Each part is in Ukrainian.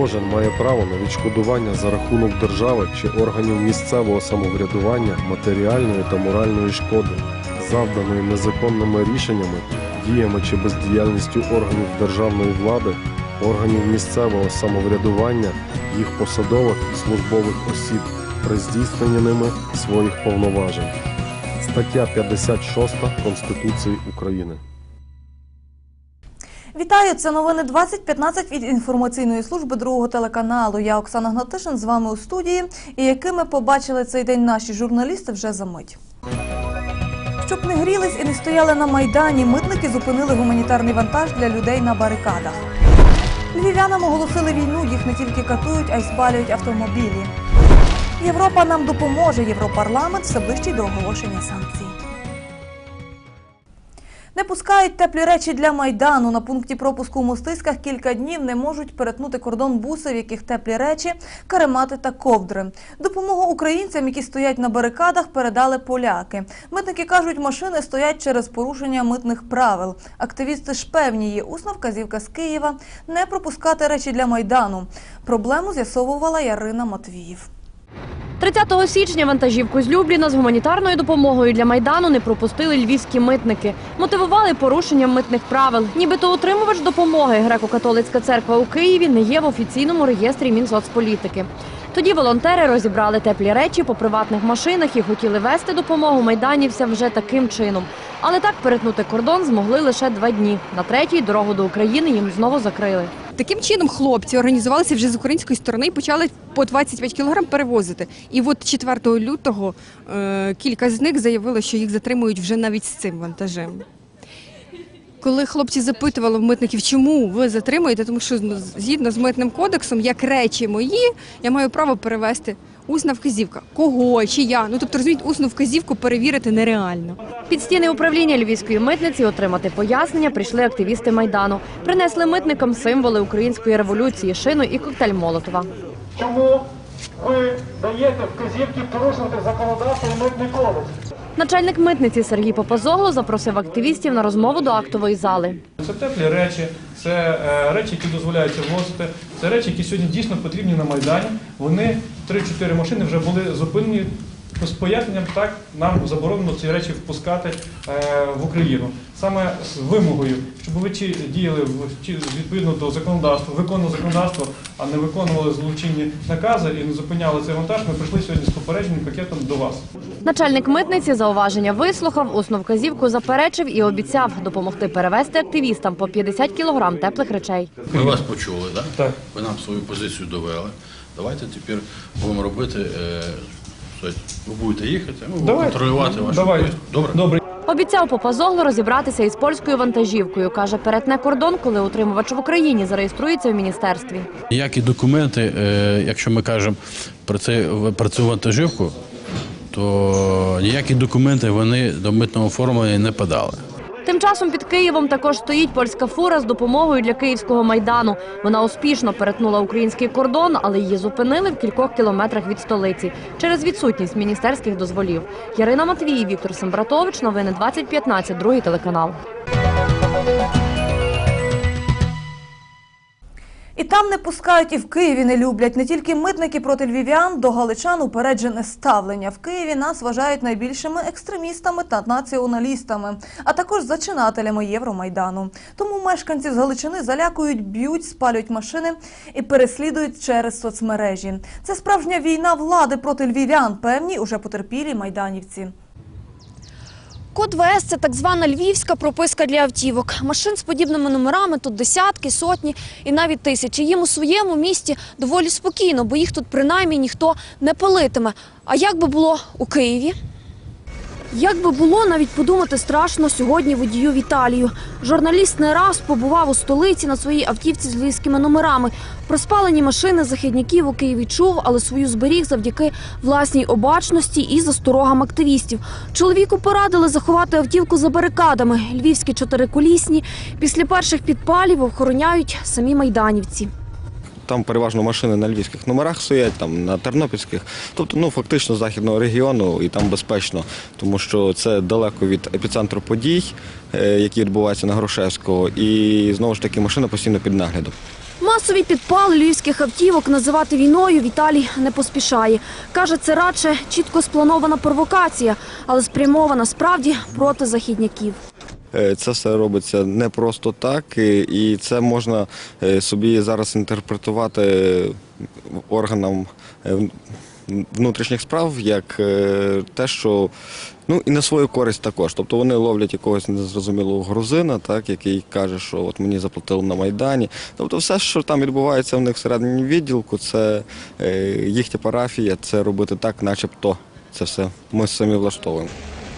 Кожен має право на відшкодування за рахунок держави чи органів місцевого самоврядування матеріальної та моральної шкоди, завданої незаконними рішеннями, діями чи бездіяльністю органів державної влади, органів місцевого самоврядування, їх посадових і службових осіб при здійсненні ними своїх повноважень. Стаття 56 Конституції України. Вітаю! Це новини 2015 від інформаційної служби другого телеканалу. Я Оксана Гнатишин з вами у студії. І якими побачили цей день наші журналісти вже за мить. Щоб не грілись і не стояли на майдані, митники зупинили гуманітарний вантаж для людей на барикадах. Львів'янам оголосили війну, їх не тільки катують, а й спалюють автомобілі. Європа нам допоможе. Європарламент все ближчий до оголошення санкцій. Не пускають теплі речі для майдану. На пункті пропуску у мостиськах кілька днів не можуть перетнути кордон буси, в яких теплі речі, каремати та ковдри. Допомогу українцям, які стоять на барикадах, передали поляки. Митники кажуть, машини стоять через порушення митних правил. Активісти ж певні є усна вказівка з Києва не пропускати речі для майдану. Проблему з'ясовувала Ярина Матвіїв. 30 січня вантажівку з Любліна з гуманітарною допомогою для майдану не пропустили львівські митники. Мотивували порушенням митних правил. Нібито отримувач допомоги греко-католицька церква у Києві не є в офіційному реєстрі Мінсоцполітики. Тоді волонтери розібрали теплі речі по приватних машинах і хотіли вести допомогу майданівцям вже таким чином. Але так перетнути кордон змогли лише два дні. На третій дорогу до України їм знову закрили. Таким чином хлопці організувалися вже з української сторони і почали по 25 кілограм перевозити. І от 4 лютого е, кілька з них заявили, що їх затримують вже навіть з цим вантажем. Коли хлопці запитували в митників, чому ви затримуєте, тому що ну, згідно з митним кодексом, як речі мої, я маю право перевезти. Усна вказівка. Кого, чи я? Ну тобто розумієте, усну вказівку перевірити нереально. Під стіни управління львівської митниці отримати пояснення прийшли активісти майдану. Принесли митникам символи української революції, шину і коктейль Молотова. Чому ви даєте вказівки порушувати законодавство і митний кодекс? Начальник митниці Сергій Попазогло запросив активістів на розмову до актової зали. Це теплі речі, це е, речі, які дозволяється ввозити. Це речі, які сьогодні дійсно потрібні на Майдані. Вони 3-4 машини вже були зупинені з поясненням, так нам заборонено ці речі впускати е, в Україну. Саме з вимогою, щоб ви чи діяли в- чи відповідно до законодавства, виконували законодавство, а не виконували злочинні накази і не зупиняли цей вантаж. Ми прийшли сьогодні з попередженим пакетом до вас. Начальник митниці зауваження вислухав, усну вказівку заперечив і обіцяв допомогти перевезти активістам по 50 кілограм теплих речей. Ми вас почули, так? Так. Ви нам свою позицію довели. Давайте тепер будемо робити. Е, ви будете їхати, ми будемо контролювати вашу Давай. Добре? Добре. Обіцяв Попазогло розібратися із польською вантажівкою. Каже, перетне кордон, коли утримувач в Україні зареєструється в міністерстві. Ніякі документи, е, якщо ми кажемо про, це, про цю вантажівку, то ніякі документи вони до митного оформлення не подали. Тим часом під Києвом також стоїть польська фура з допомогою для київського майдану. Вона успішно перетнула український кордон, але її зупинили в кількох кілометрах від столиці через відсутність міністерських дозволів. Ярина Матвій, Віктор Сембратович. Новини 2015, другий телеканал. І там не пускають, і в Києві не люблять. Не тільки митники проти львів'ян, до галичан упереджене ставлення. В Києві нас вважають найбільшими екстремістами та націоналістами, а також зачинателями Євромайдану. Тому мешканців з Галичини залякують, б'ють, спалюють машини і переслідують через соцмережі. Це справжня війна влади проти львів'ян, певні уже потерпілі майданівці. Код ВС – це так звана львівська прописка для автівок. Машин з подібними номерами тут десятки, сотні і навіть тисячі. Їм у своєму місті доволі спокійно, бо їх тут принаймні ніхто не палитиме. А як би було у Києві? Як би було, навіть подумати страшно сьогодні водію Віталію. Журналіст не раз побував у столиці на своїй автівці з львівськими номерами. Про спалені машини західників у Києві чув, але свою зберіг завдяки власній обачності і засторогам активістів. Чоловіку порадили заховати автівку за барикадами. Львівські чотириколісні після перших підпалів охороняють самі майданівці. Там переважно машини на львівських номерах стоять, там на тернопільських. Тобто, ну фактично західного регіону і там безпечно, тому що це далеко від епіцентру подій, е, які відбуваються на Грушевського, і знову ж таки машина постійно під наглядом. Масові підпали львівських автівок називати війною Віталій не поспішає. Каже, це радше чітко спланована провокація, але спрямована справді проти західняків. Е, Це все робиться не просто так, і- це можна е, собі зараз інтерпретувати органам е, внутрішніх справ як те, що ну і на свою користь також. Тобто вони ловлять якогось незрозумілого грузина, так який каже, що от мені заплатили на майдані. Тобто, все, що там відбувається в них всередині відділку, це їхня парафія, це робити так, начебто це все ми самі влаштовуємо.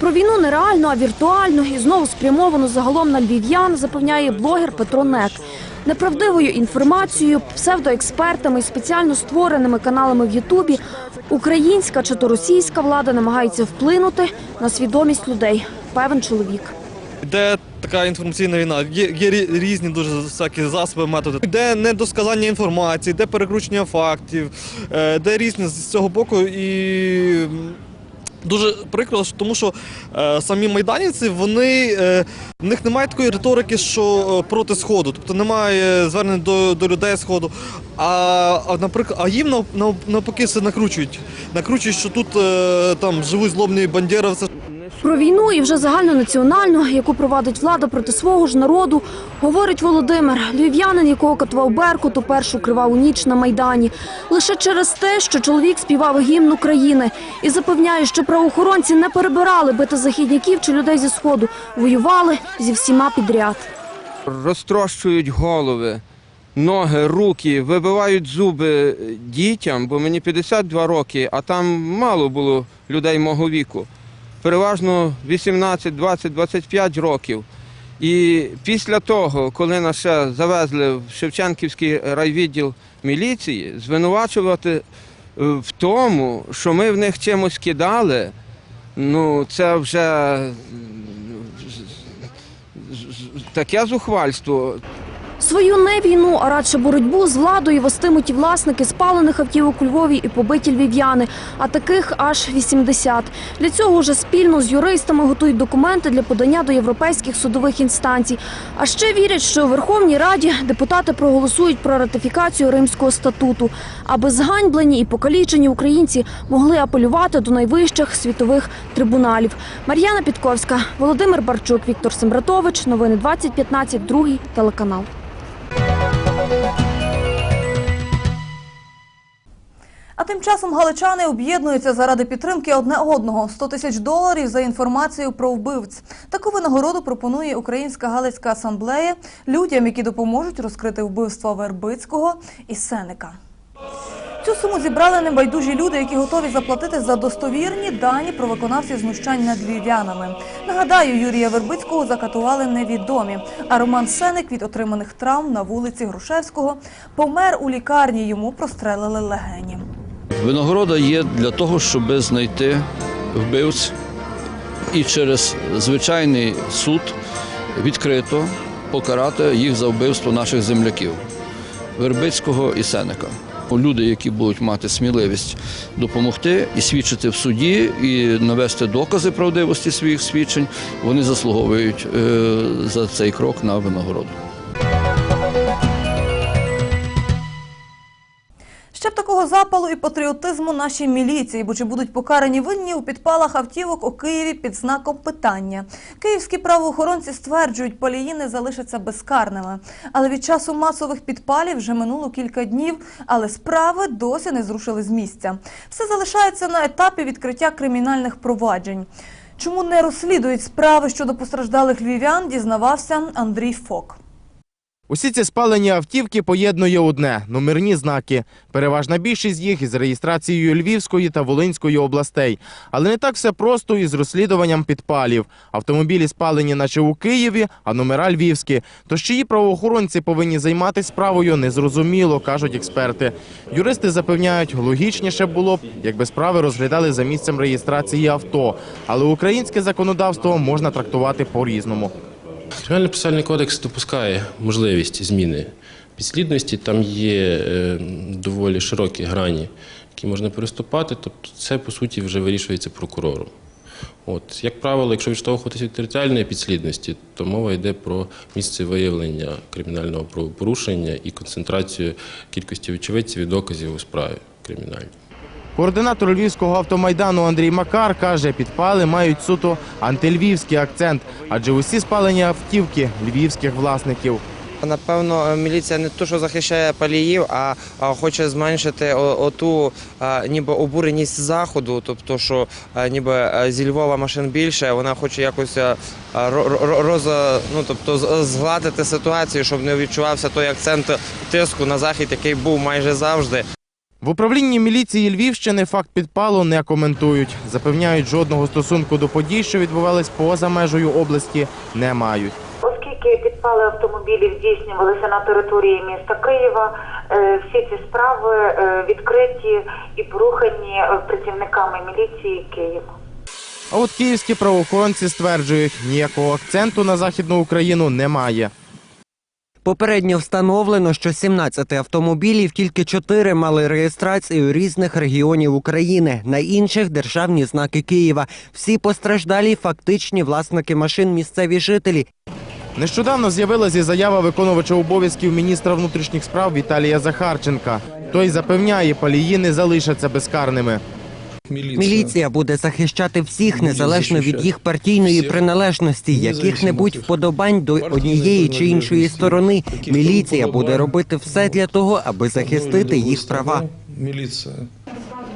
Про війну не реально, а віртуально і знову спрямовану загалом на львів'ян, запевняє блогер Петро Нет. Неправдивою інформацією, псевдоекспертами і спеціально створеними каналами в Ютубі українська чи то російська влада намагається вплинути на свідомість людей. Певен чоловік. Де така інформаційна війна? Є, є різні дуже всякі засоби, методи. Де недосказання інформації, де перекручення фактів, е, де різні з цього боку. І дуже прикро, тому що е, самі майданівці, вони е, в них немає такої риторики, що е, проти сходу, тобто немає звернень до, до людей сходу. А, а наприклад, а їм нав- нав- навпаки все накручують. Накручують, що тут е, там живуть злобні бандєровці, Про війну і вже загальнонаціональну, яку провадить влада проти свого ж народу, говорить Володимир, львів'янин, якого катував Беркут у першу криваву ніч на Майдані. Лише через те, що чоловік співав гімн України і запевняє, що правоохоронці не перебирали бити західняків чи людей зі сходу, воювали зі всіма підряд. розтрощують голови, ноги, руки, вибивають зуби дітям, бо мені 52 роки, а там мало було людей мого віку. Переважно 18, 20, 25 років. І після того, коли нас ще завезли в Шевченківський райвідділ міліції, звинувачувати е, в тому, що ми в них чимось кидали, ну це вже таке зухвальство. Свою не війну, а радше боротьбу з владою вестимуть і власники спалених автівок у Львові і побиті львів'яни, а таких аж 80. Для цього вже спільно з юристами готують документи для подання до європейських судових інстанцій. А ще вірять, що у Верховній Раді депутати проголосують про ратифікацію Римського статуту, аби зганьблені і покалічені українці могли апелювати до найвищих світових трибуналів. Мар'яна Підковська, Володимир Барчук, Віктор Сембратович. Новини 2015, другий телеканал. А тим часом галичани об'єднуються заради підтримки одне одного 100 тисяч доларів за інформацію про вбивць. Таку винагороду пропонує Українська Галицька асамблея людям, які допоможуть розкрити вбивства Вербицького і Сеника. Цю суму зібрали небайдужі люди, які готові заплатити за достовірні дані про виконавців знущань над львів'янами. Нагадаю, Юрія Вербицького закатували невідомі, а Роман Сеник від отриманих травм на вулиці Грушевського помер у лікарні. Йому прострелили легені. Винагорода є для того, щоб знайти вбивць і через звичайний суд відкрито покарати їх за вбивство наших земляків Вербицького і Сенека. Люди, які будуть мати сміливість допомогти і свідчити в суді, і навести докази правдивості своїх свідчень, вони заслуговують е, за цей крок на винагороду. Ще б такого запалу і патріотизму нашій міліції, бо чи будуть покарані винні у підпалах автівок у Києві під знаком питання. Київські правоохоронці стверджують, палії не залишаться безкарними. Але від часу масових підпалів вже минуло кілька днів, але справи досі не зрушили з місця. Все залишається на етапі відкриття кримінальних проваджень. Чому не розслідують справи щодо постраждалих львів'ян, дізнавався Андрій Фок. Усі ці спалені автівки поєднує одне – номерні знаки. Переважна більшість їх із реєстрацією Львівської та Волинської областей. Але не так все просто із розслідуванням підпалів. Автомобілі спалені наче у Києві, а номера львівські. Тож чиї правоохоронці повинні займатися справою, незрозуміло, кажуть експерти. Юристи запевняють, логічніше було б, якби справи розглядали за місцем реєстрації авто. Але українське законодавство можна трактувати по-різному. Кримінально процесуальний кодекс допускає можливість зміни підслідності. Там є е, доволі широкі грані, які можна переступати. Тобто це, по суті, вже вирішується прокурором. От, як правило, якщо відштовхуватися від територіальної підслідності, то мова йде про місце виявлення кримінального правопорушення і концентрацію кількості очевидців і доказів у справі кримінальній. Координатор львівського автомайдану Андрій Макар каже, підпали мають суто антильвівський акцент, адже усі спалені автівки львівських власників. Напевно, міліція не то, що захищає паліїв, а, хоче зменшити оту ніби обуреність заходу, тобто, що ніби зі Львова машин більше, вона хоче якось а, ро- ро- роза, ну, тобто, згладити ситуацію, щоб не відчувався той акцент тиску на захід, який був майже завжди. В управлінні міліції Львівщини факт підпалу не коментують. Запевняють, жодного стосунку до подій, що відбувались поза межею області, не мають. Оскільки підпали автомобілів здійснювалися на території міста Києва, е, всі ці справи е, відкриті і порухані е, працівниками міліції Києва. А от київські правоохоронці стверджують, ніякого акценту на західну Україну немає. Попередньо встановлено, що 17 автомобілів, тільки 4 мали реєстрацію різних регіонів України. На інших державні знаки Києва. Всі постраждалі фактичні власники машин місцеві жителі. Нещодавно з'явилася заява виконувача обов'язків міністра внутрішніх справ Віталія Захарченка. Той запевняє, палії не залишаться безкарними. Міліція буде захищати всіх незалежно від їх партійної приналежності, яких-небудь вподобань до однієї чи іншої сторони. Міліція буде робити все для того, аби захистити їх права.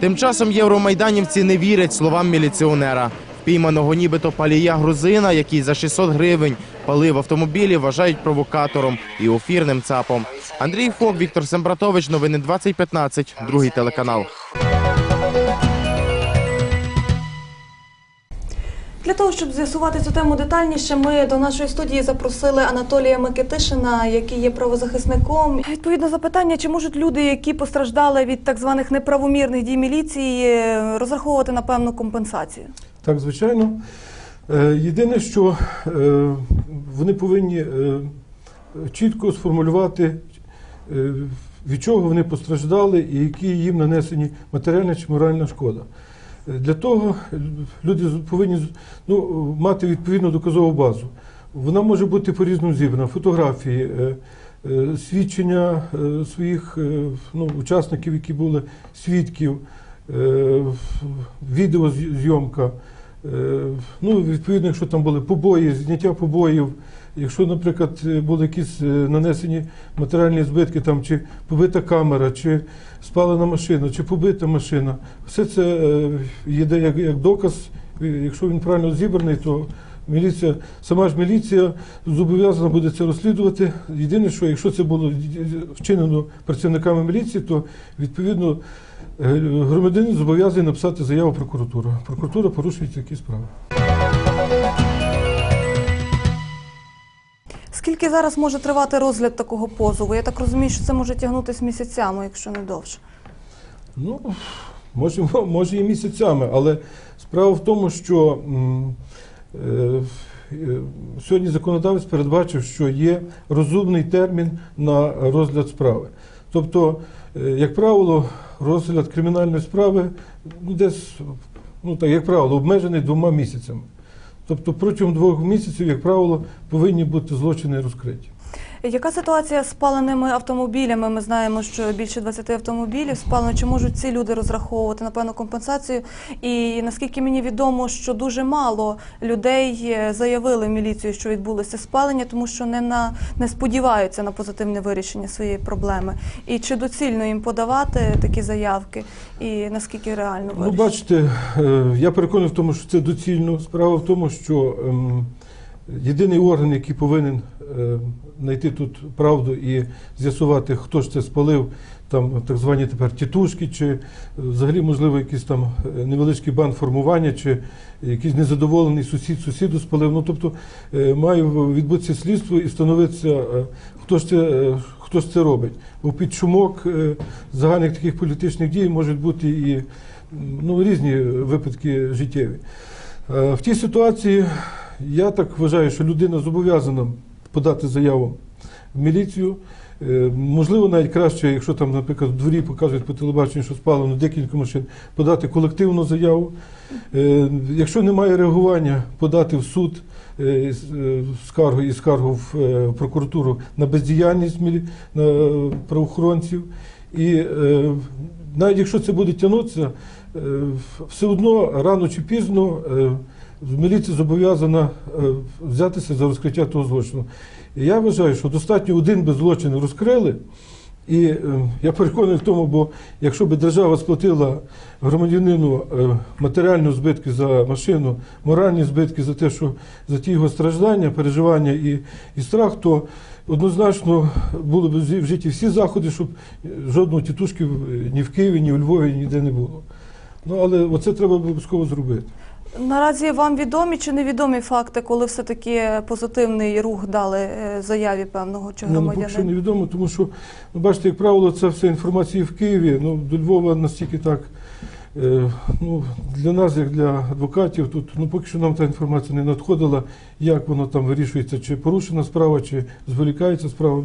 Тим часом євромайданівці не вірять словам міліціонера. Впійманого нібито палія грузина, який за 600 гривень палив автомобілі, вважають провокатором і офірним цапом. Андрій Фок, Віктор Сембратович, новини 2015, другий телеканал. Для того, щоб з'ясувати цю тему детальніше, ми до нашої студії запросили Анатолія Микитишина, який є правозахисником. Відповідно запитання, чи можуть люди, які постраждали від так званих неправомірних дій міліції, розраховувати на певну компенсацію? Так, звичайно. Е, Єдине, що е, вони повинні е, чітко сформулювати, від чого вони постраждали і які їм нанесені матеріальна чи моральна шкода. Для того люди повинні ну, мати відповідну доказову базу. Вона може бути по-різному зібрана. Фотографії, е, е, свідчення е, своїх ну, учасників, які були свідків, відеозйомка. Ну, відповідно, якщо там були побої, зняття побоїв, якщо, наприклад, е, були якісь е, нанесені матеріальні збитки, там, чи побита камера, чи спалена машина, чи побита машина, все це е, йде як, як доказ. Якщо він правильно зібраний, то міліція, сама ж міліція зобов'язана буде це розслідувати. Єдине, що якщо це було вчинено працівниками міліції, то відповідно громадянин зобов'язаний написати заяву прокуратуру. Прокуратура порушує такі справи. Скільки зараз може тривати розгляд такого позову? Я так розумію, що це може тягнутися місяцями, якщо не довше. Ну, може, може і місяцями, але справа в тому, що е, е, сьогодні законодавець передбачив, що є розумний термін на розгляд справи. Тобто, е, як правило, розгляд кримінальної справи ну, десь, ну так, як правило, обмежений двома місяцями. Тобто протягом двох місяців, як правило, повинні бути злочини розкриті. Яка ситуація з спаленими автомобілями? Ми знаємо, що більше 20 автомобілів спалено. Чи можуть ці люди розраховувати на певну компенсацію? І наскільки мені відомо, що дуже мало людей е, заявили в міліцію, що відбулося спалення, тому що не на не сподіваються на позитивне вирішення своєї проблеми. І чи доцільно їм подавати такі заявки, і наскільки реально Ну, бачите, е, я переконаний в тому, що це доцільно. Справа в тому, що ем, єдиний орган, який повинен е, знайти тут правду і з'ясувати, хто ж це спалив, там так звані тепер тітушки, чи взагалі, можливо, якийсь там е, невеличкий банд формування, чи якийсь незадоволений сусід сусіду спалив. Ну, тобто е, має відбутися слідство і встановитися, хто ж це. Хто ж це робить? Бо під шумок загальних таких політичних дій можуть бути і ну, різні випадки життєві. В тій ситуації я так вважаю, що людина зобов'язана подати заяву в міліцію. Е, Можливо, навіть краще, якщо там, наприклад, в дворі показують по телебаченню, що спалено декілька машин, подати колективну заяву. Е, Якщо немає реагування, подати в суд е, скаргу і скаргу в прокуратуру на бездіяльність правоохоронців. І навіть якщо це буде тягнутися, все одно рано чи пізно міліція зобов'язана е, взятися за розкриття того злочину. Я вважаю, що достатньо один би злочин розкрили. І е, я переконаний в тому, бо якщо б держава сплатила громадянину е, матеріальні збитки за машину, моральні збитки за те, що за ті його страждання, переживання і, і страх, то однозначно були б вжиті всі заходи, щоб жодного тітушки ні в Києві, ні у Львові ніде не було. Ну але оце треба обов'язково зробити. Наразі вам відомі чи невідомі факти, коли все-таки позитивний рух дали е, заяві певного чи Ні, ну, поки що невідомо, тому що, ну, бачите, як правило, це все інформація в Києві. Ну, до Львова настільки так, е, ну, для нас, як для адвокатів, тут ну, поки що нам та інформація не надходила, як воно там вирішується, чи порушена справа, чи зволікається справа.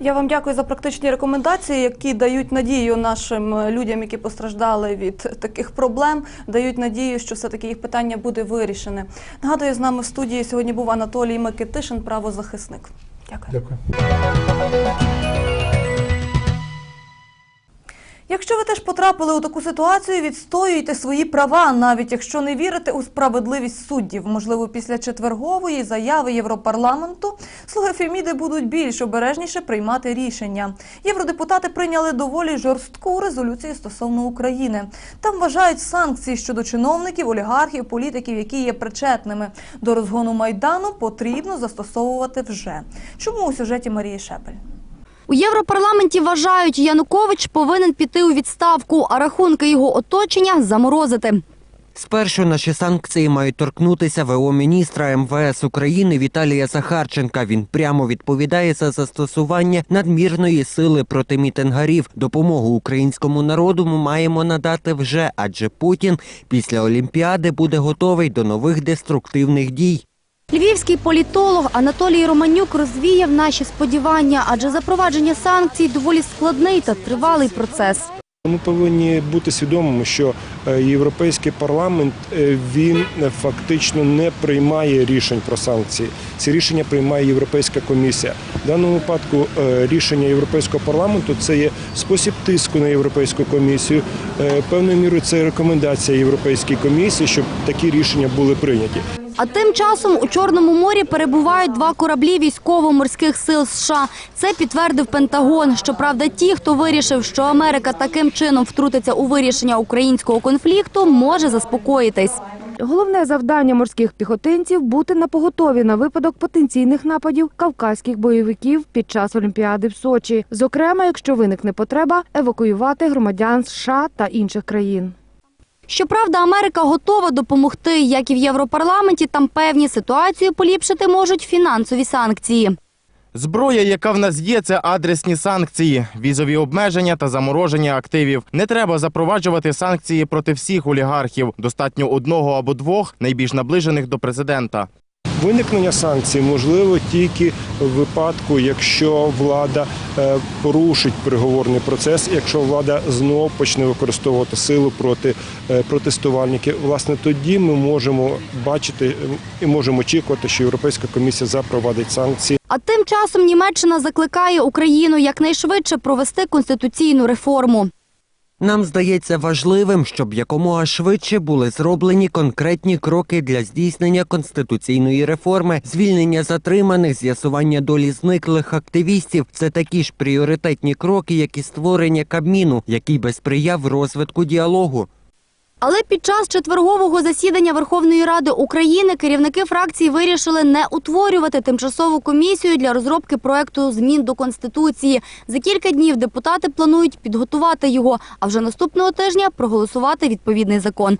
Я вам дякую за практичні рекомендації, які дають надію нашим людям, які постраждали від таких проблем, дають надію, що все-таки їх питання буде вирішене. Нагадую, з нами в студії сьогодні був Анатолій Микитишин, правозахисник. Дякую. Дякую. Якщо ви теж потрапили у таку ситуацію, відстоюйте свої права, навіть якщо не вірите у справедливість суддів. Можливо, після четвергової заяви Європарламенту слуги Феміди будуть більш обережніше приймати рішення. Євродепутати прийняли доволі жорстку резолюцію стосовно України. Там вважають санкції щодо чиновників, олігархів, політиків, які є причетними до розгону майдану, потрібно застосовувати вже. Чому у сюжеті Марії Шепель? У Європарламенті вважають, Янукович повинен піти у відставку, а рахунки його оточення заморозити. Спершу наші санкції мають торкнутися ВО міністра МВС України Віталія Захарченка. Він прямо відповідає за застосування надмірної сили проти мітингарів. Допомогу українському народу ми маємо надати вже, адже Путін після Олімпіади буде готовий до нових деструктивних дій. Львівський політолог Анатолій Романюк розвіяв наші сподівання, адже запровадження санкцій доволі складний та тривалий процес. Ми повинні бути свідомими, що е, європейський парламент е, він е, фактично не приймає рішень про санкції. Ці рішення приймає Європейська комісія. В даному випадку рішення Європейського парламенту це є спосіб тиску на європейську комісію. Певною мірою це рекомендація Європейській комісії, щоб такі рішення були прийняті. А тим часом у Чорному морі перебувають два кораблі військово-морських сил США. Це підтвердив Пентагон. Щоправда, ті, хто вирішив, що Америка таким чином втрутиться у вирішення українського конфлікту, може заспокоїтись. Головне завдання морських піхотинців бути на поготові на випадок потенційних нападів кавказьких бойовиків під час Олімпіади в Сочі. Зокрема, якщо виникне потреба, евакуювати громадян США та інших країн. Щоправда, Америка готова допомогти, як і в Європарламенті. Там певні ситуацію поліпшити можуть фінансові санкції. Зброя, яка в нас є, це адресні санкції, візові обмеження та замороження активів. Не треба запроваджувати санкції проти всіх олігархів. Достатньо одного або двох найбільш наближених до президента. Виникнення санкцій можливо тільки в випадку, якщо влада е, порушить переговорний процес, якщо влада знов почне використовувати силу проти е, протестувальників. Власне, тоді ми можемо бачити і можемо очікувати, що Європейська комісія запровадить санкції. А тим часом Німеччина закликає Україну якнайшвидше провести конституційну реформу. Нам здається важливим, щоб якомога швидше були зроблені конкретні кроки для здійснення конституційної реформи, звільнення затриманих, з'ясування долі зниклих активістів. Це такі ж пріоритетні кроки, як і створення Кабміну, який би сприяв розвитку діалогу. Але під час четвергового засідання Верховної Ради України керівники фракцій вирішили не утворювати тимчасову комісію для розробки проекту змін до Конституції. За кілька днів депутати планують підготувати його, а вже наступного тижня проголосувати відповідний закон.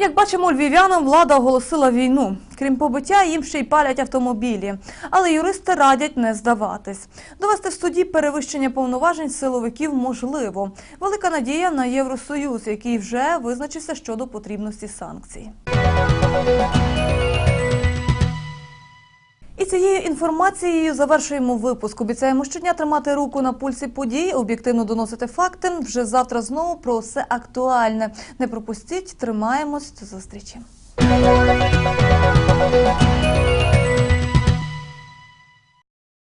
Як бачимо, львів'янам влада оголосила війну. Крім побиття, їм ще й палять автомобілі. Але юристи радять не здаватись. Довести в суді перевищення повноважень силовиків можливо. Велика надія на Євросоюз, який вже визначився щодо потрібності санкцій. І цією інформацією завершуємо випуск. Обіцяємо щодня тримати руку на пульсі подій, об'єктивно доносити факти. Вже завтра знову про все актуальне. Не пропустіть, тримаємось до зустрічі.